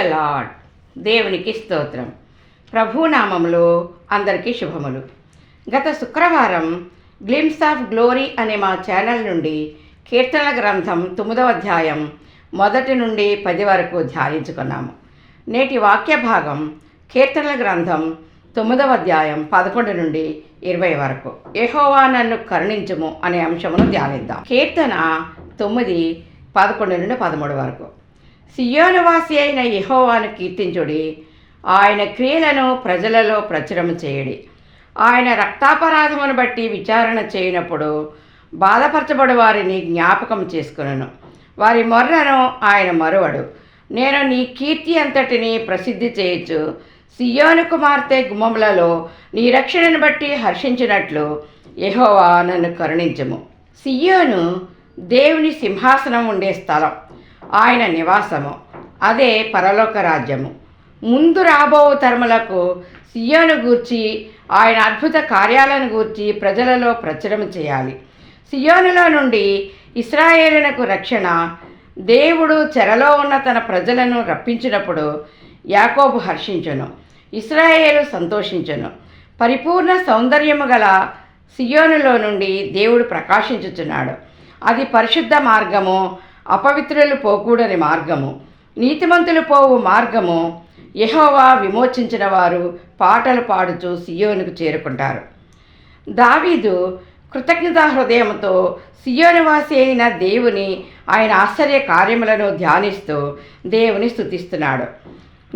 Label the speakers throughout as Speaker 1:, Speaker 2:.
Speaker 1: Praise the lord దేవునికి స్తోత్రం. ప్రభునామంలో అందరికీ శుభములు. గత శుక్రవారం గ్లిమ్స్ ఆఫ్ గ్లోరీ అనే మా ఛానల్ నుండి కీర్తనల గ్రంథం తొమ్మిదవ అధ్యాయం మొదటి నుండి పది వరకు ధ్యానించుకున్నాము. నేటి వాక్య భాగం కీర్తనల గ్రంథం తొమ్మిదవ అధ్యాయం పదకొండు నుండి ఇరవై వరకు. యెహోవా నన్ను కరుణించము అనే అంశమును ధ్యానిద్దాం. కీర్తన తొమ్మిది పదకొండు నుండి పదమూడు వరకు. సియోనువాసి అయిన యహోవాను కీర్తించుడి. ఆయన క్రియలను ప్రజలలో ప్రచురము చేయడి. ఆయన రక్తాపరాధమును బట్టి విచారణ చేయనప్పుడు బాధపరచబడు వారిని జ్ఞాపకం చేసుకును వారి మొర్రను ఆయన మరువడు. నేను నీ కీర్తి అంతటిని ప్రసిద్ధి చేయొచ్చు సియోను కుమార్తె గుమ్మములలో నీ రక్షణను బట్టి హర్షించినట్లు యహోవా నన్ను కరుణించము. సియోను దేవుని సింహాసనం ఉండే స్థలం. ఆయన నివాసము. అదే పరలోక రాజ్యము. ముందు రాబో తరములకు సియోను గూర్చి ఆయన అద్భుత కార్యాలను గూర్చి ప్రజలలో ప్రచురం చేయాలి. సియోనులో నుండి ఇస్రాయేలునకు రక్షణ దేవుడు చెరలో ఉన్న తన ప్రజలను రప్పించినప్పుడు యాకోబు హర్షించును. ఇస్రాయేలు సంతోషించను. పరిపూర్ణ సౌందర్యము గల సియోనులో నుండి దేవుడు ప్రకాశించుచున్నాడు. అది పరిశుద్ధ మార్గము అపవిత్రులు పోకూడని మార్గము. నీతిమంతులు పోవు మార్గము. యహోవా విమోచించిన వారు పాటలు పాడుచూ సియోనుకు చేరుకుంటారు. దావీదు కృతజ్ఞతా హృదయంతో సియోనివాసి అయిన దేవుని ఆయన ఆశ్చర్య కార్యములను ధ్యానిస్తూ దేవుని స్తుతిస్తున్నాడు.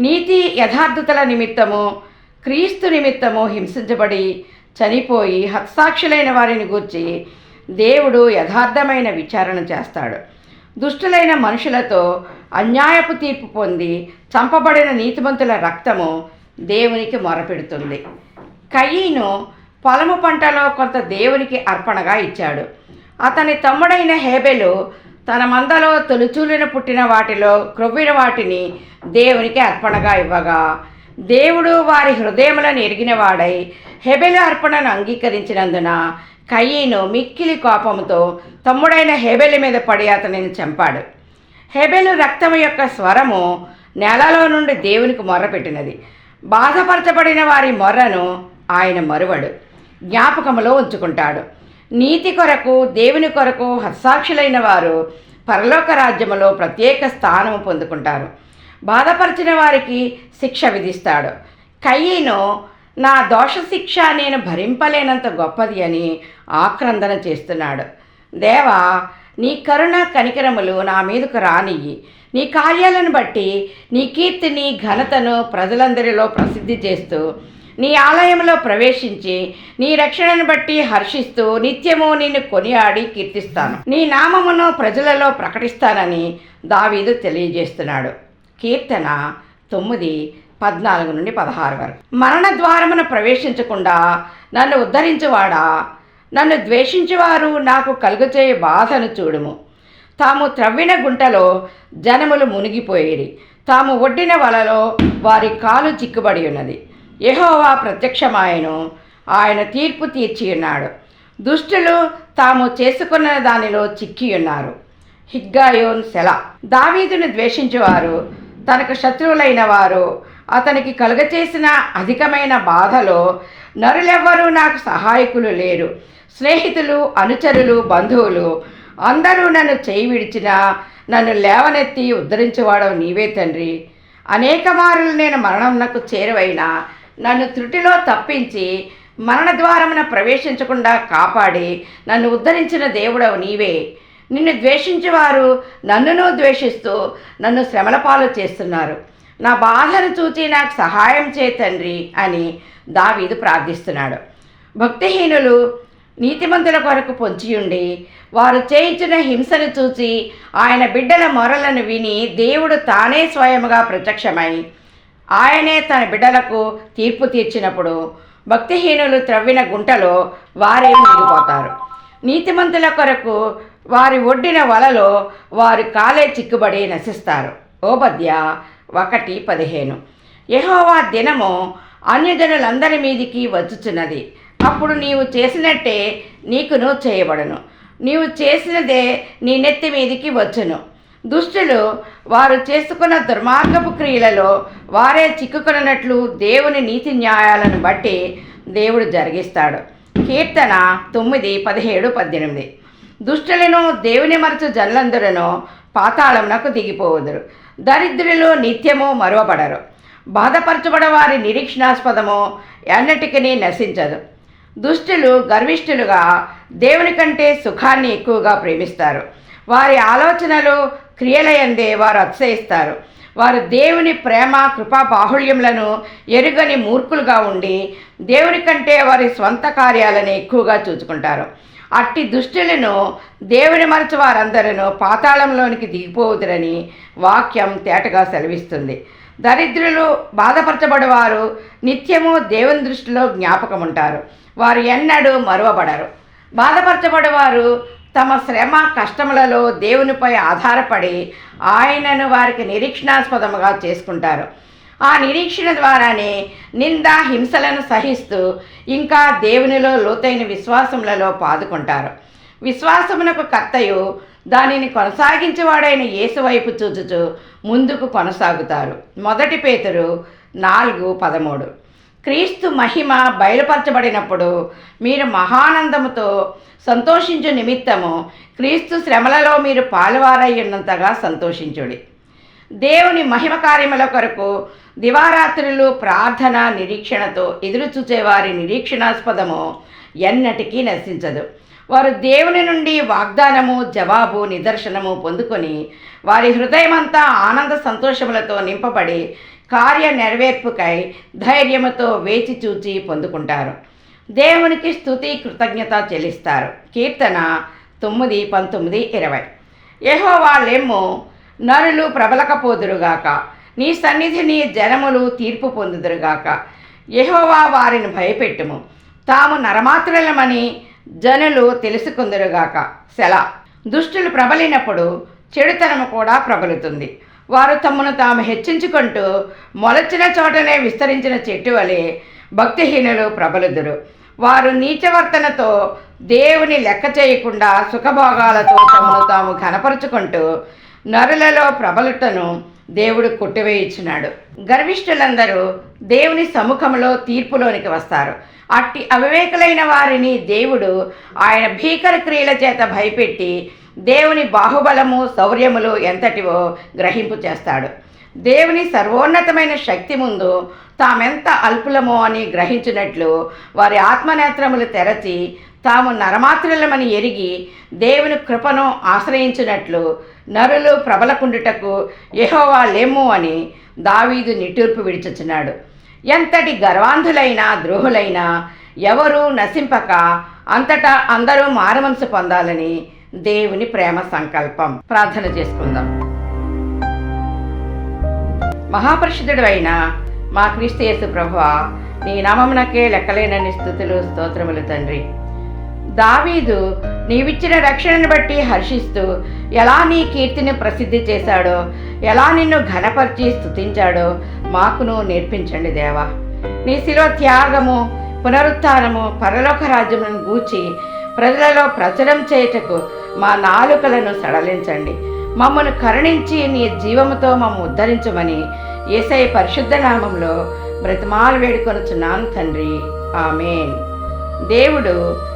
Speaker 1: నీతి యథార్థతల నిమిత్తము క్రీస్తు నిమిత్తము హింసించబడి చనిపోయి హత్సాక్షులైన వారిని గూర్చి దేవుడు యథార్థమైన విచారణ చేస్తాడు. దుష్టులైన మనుషులతో అన్యాయపు తీర్పు పొంది చంపబడిన నీతిమంతుల రక్తము దేవునికి మొరపెడుతుంది. కయీను పొలము పంటలో కొంత దేవునికి అర్పణగా ఇచ్చాడు. అతని తమ్ముడైన హేబెలు తన మందలో తొలిచూలిన పుట్టిన వాటిలో క్రొవ్విన వాటిని దేవునికి అర్పణగా ఇవ్వగా దేవుడు వారి హృదయములను ఎరిగినవాడై హెబెలు అర్పణను అంగీకరించినందున కయ్యను మిక్కిలి కోపంతో తమ్ముడైన హెబెలు మీద పడి అతనిని చంపాడు. హెబెలు రక్తము యొక్క స్వరము నేలలో నుండి దేవునికి మొర్రపెట్టినది. బాధపరచబడిన వారి మొర్రను ఆయన మరువడు. జ్ఞాపకములో ఉంచుకుంటాడు. నీతి కొరకు దేవుని కొరకు హస్సాక్షులైన వారు పరలోక రాజ్యములో ప్రత్యేక స్థానము పొందుకుంటారు. బాధపరిచిన వారికి శిక్ష విధిస్తాడు. కయ్యను నా దోష శిక్ష నేను భరింపలేనంత గొప్పది అని ఆక్రందన చేస్తున్నాడు. దేవా నీ కరుణ కనికరములు నా మీదకు రానియ్యి. నీ కార్యాలను బట్టి నీ కీర్తిని ఘనతను ప్రజలందరిలో ప్రసిద్ధి చేస్తూ నీ ఆలయంలో ప్రవేశించి నీ రక్షణను బట్టి హర్షిస్తూ నిత్యము నిన్ను కొనియాడి కీర్తిస్తాను. నీ నామమును ప్రజలలో ప్రకటిస్తానని దావీదు తెలియజేస్తున్నాడు. కీర్తన తొమ్మిది పద్నాలుగు నుండి పదహారు వరకు. మరణ ద్వారమున ప్రవేశించకుండా నన్ను ఉద్ధరించువాడా? నన్ను ద్వేషించువారు నాకు కలుగుచే బాధను చూడుము. తాము త్రవ్విన గుంటలో జనములు మునిగిపోయేది తాము ఒడ్డిన వలలో వారి కాలు చిక్కుబడి ఉన్నది. యహోవా ప్రత్యక్షమాయను. ఆయన తీర్పు తీర్చి ఉన్నాడు. దుష్టులు తాము చేసుకున్న దానిలో చిక్కి ఉన్నారు. హిగ్గాయోన్ సెల. దావీదును ద్వేషించేవారు తనకు శత్రువులైన వారు అతనికి కలుగచేసిన అధికమైన బాధలో నరులెవ్వరూ నాకు సహాయకులు లేరు. స్నేహితులు అనుచరులు బంధువులు అందరూ నన్ను చేయి విడిచినా నన్ను లేవనెత్తి ఉద్ధరించేవాడవు నీవే తండ్రి. అనేక మారులు నేను మరణంనకు చేరువైనా నన్ను త్రుటిలో తప్పించి మరణ ద్వారమున ప్రవేశించకుండా కాపాడి నన్ను ఉద్ధరించిన దేవుడవు నీవే. నిన్ను ద్వేషించేవారు నన్నును ద్వేషిస్తూ నన్ను శ్రమలపాలు చేస్తున్నారు. నా బాధను చూచి నాకు సహాయం చే తండ్రి అని దావీదు ప్రార్థిస్తున్నాడు. భక్తిహీనులు నీతిమంతుల కొరకు పొంచియుండి వారు చేయించిన హింసను చూసి ఆయన బిడ్డల మొరలను విని దేవుడు తానే స్వయముగా ప్రత్యక్షమై ఆయనే తన బిడ్డలకు తీర్పు తీర్చినప్పుడు భక్తిహీనులు త్రవ్విన గుంటలో వారే మునిగిపోతారు. నీతిమంతుల కొరకు వారి ఒడ్డిన వలలో వారి కాలే చిక్కుబడి నశిస్తారు. ఓబద్య ఒకటి పదిహేను. యహోవా దినము అన్యజనులందరి మీదికి వచ్చుచున్నది. అప్పుడు నీవు చేసినట్టే నీకును చేయబడను. నీవు చేసినదే నీ నెత్తి మీదికి వచ్చును. దుష్టులు వారు చేసుకున్న దుర్మార్గపు క్రియలలో వారే చిక్కుకున్నట్లు దేవుని నీతి న్యాయాలను బట్టి దేవుడు జరిగిస్తాడు. కీర్తన తొమ్మిది పదిహేడు పద్దెనిమిది. దుష్టులను దేవుని మరచు జనులందరూ పాతాళమునకు దిగిపోవుదురు దరిద్రులు నిత్యము మరువబడరు. బాధపరచబడ వారి నిరీక్షణాస్పదము ఎన్నటికీ నశించదు. దుష్టులు గర్విష్ఠులుగా దేవుని కంటే సుఖాన్ని ఎక్కువగా ప్రేమిస్తారు. వారి ఆలోచనలు క్రియలయందే వారు అతిశయిస్తారు. వారు దేవుని ప్రేమ కృపా బాహుళ్యములను ఎరుగని మూర్ఖులుగా ఉండి దేవుని కంటే వారి స్వంత కార్యాలను ఎక్కువగా చూసుకుంటారు అట్టి దుష్టులను దేవుని మరచు వారందరూ పాతాళంలోనికి దిగిపోవుదురని వాక్యం తేటగా సెలవిస్తుంది. దరిద్రులు బాధపరచబడేవారు నిత్యము దేవుని దృష్టిలో జ్ఞాపకం ఉంటారు వారు ఎన్నడూ మరువబడరు. బాధపరచబడేవారు తమ శ్రమ కష్టములలో దేవునిపై ఆధారపడి ఆయనను వారికి నిరీక్షణాస్పదముగా చేసుకుంటారు. ఆ నిరీక్షణ ద్వారానే నింద హింసలను సహిస్తూ ఇంకా దేవునిలో లోతైన విశ్వాసములలో పాదుకుంటారు. విశ్వాసమునకు కర్తయు దానిని కొనసాగించేవాడైన యేసు వైపు చూచుచు ముందుకు కొనసాగుతారు. మొదటి పేతురు నాలుగు పదమూడు. క్రీస్తు మహిమ బయలుపరచబడినప్పుడు మీరు మహానందముతో సంతోషించు నిమిత్తము క్రీస్తు శ్రమలలో మీరు పాలువారయ్యున్నంతగా సంతోషించుడి. దేవుని మహిమ కార్యముల కొరకు దివారాత్రులు ప్రార్థన నిరీక్షణతో ఎదురు చూచేవారి నిరీక్షణాస్పదము ఎన్నటికీ నశించదు. వారు దేవుని నుండి వాగ్దానము జవాబు నిదర్శనము పొందుకొని వారి హృదయమంతా ఆనంద సంతోషములతో నింపబడి కార్య నెరవేర్పుకై ధైర్యముతో వేచి చూచి పొందుకుంటారు. దేవునికి స్థుతి కృతజ్ఞత చెల్లిస్తారు. కీర్తన తొమ్మిది పంతొమ్మిది ఇరవై. యెహోవాలెమ్ము నరులు ప్రబలకపోదురుగాక. నీ సన్నిధిని జనములు తీర్పు పొందుదురుగాక. యహోవా వారిని భయపెట్టుము. తాము నరమాత్రులమని జనులు తెలుసుకుందురుగాక. సెల. దుష్టులు ప్రబలినప్పుడు చెడుతనము కూడా ప్రబలుతుంది. వారు తమను తాము హెచ్చించుకుంటూ మొలచిన చోటనే విస్తరించిన చెట్టు వలె భక్తిహీనులు ప్రబలుదురు. వారు నీచవర్తనతో దేవుని లెక్క చేయకుండా సుఖభోగాలతో తమను తాము కనపరుచుకుంటూ నరులలో ప్రబలుటను దేవుడు కొట్టివేయించినాడు గర్విష్ఠులందరూ దేవుని సముఖంలో తీర్పులోనికి వస్తారు. అట్టి అవివేకులైన వారిని దేవుడు ఆయన భీకర క్రియల చేత భయపెట్టి దేవుని బాహుబలము శౌర్యములు ఎంతటివో గ్రహింపు చేస్తాడు. దేవుని సర్వోన్నతమైన శక్తి ముందు తామెంత అల్పులమో అని గ్రహించినట్లు వారి ఆత్మనేత్రములు తెరచి తాము నరమాత్రులమని ఎరిగి దేవుని కృపను ఆశ్రయించినట్లు నరులు ప్రబలకుండుటకు యహోవా లేము అని దావీదు నిట్టూర్పు విడిచుచున్నాడు ఎంతటి గర్వాంధులైన ద్రోహులైన ఎవరు నశింపక అంతటా అందరూ మారమనసు పొందాలని దేవుని ప్రేమ సంకల్పం. ప్రార్థన చేసుకుందాం. మహాపరిషుద్ధుడు అయిన మా క్రీస్తు యేసు ప్రభువ నీ నామమునకే లెక్కలేనని స్థుతులు స్తోత్రములు తండ్రి. దావీదు నీవిచ్చిన రక్షణను బట్టి హర్షిస్తూ ఎలా నీ కీర్తిని ప్రసిద్ధి చేశాడో ఎలా నిన్ను ఘనపరిచి స్తుతించాడో మాకును నేర్పించండి దేవా. నీ శిలో త్యాగము పునరుత్థానము పరలోక రాజ్యములను గూర్చి ప్రజలలో ప్రచురం చేయుటకు మా నాలుకలను సడలించండి. మమ్మను కరుణించి నీ జీవముతో మమ్మ ఉద్ధరించమని ఏసై పరిశుద్ధ నామంలో బ్రతిమాలు వేడుకొనుచున్నాను తండ్రి. ఆమెన్. దేవుడు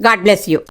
Speaker 1: God bless you.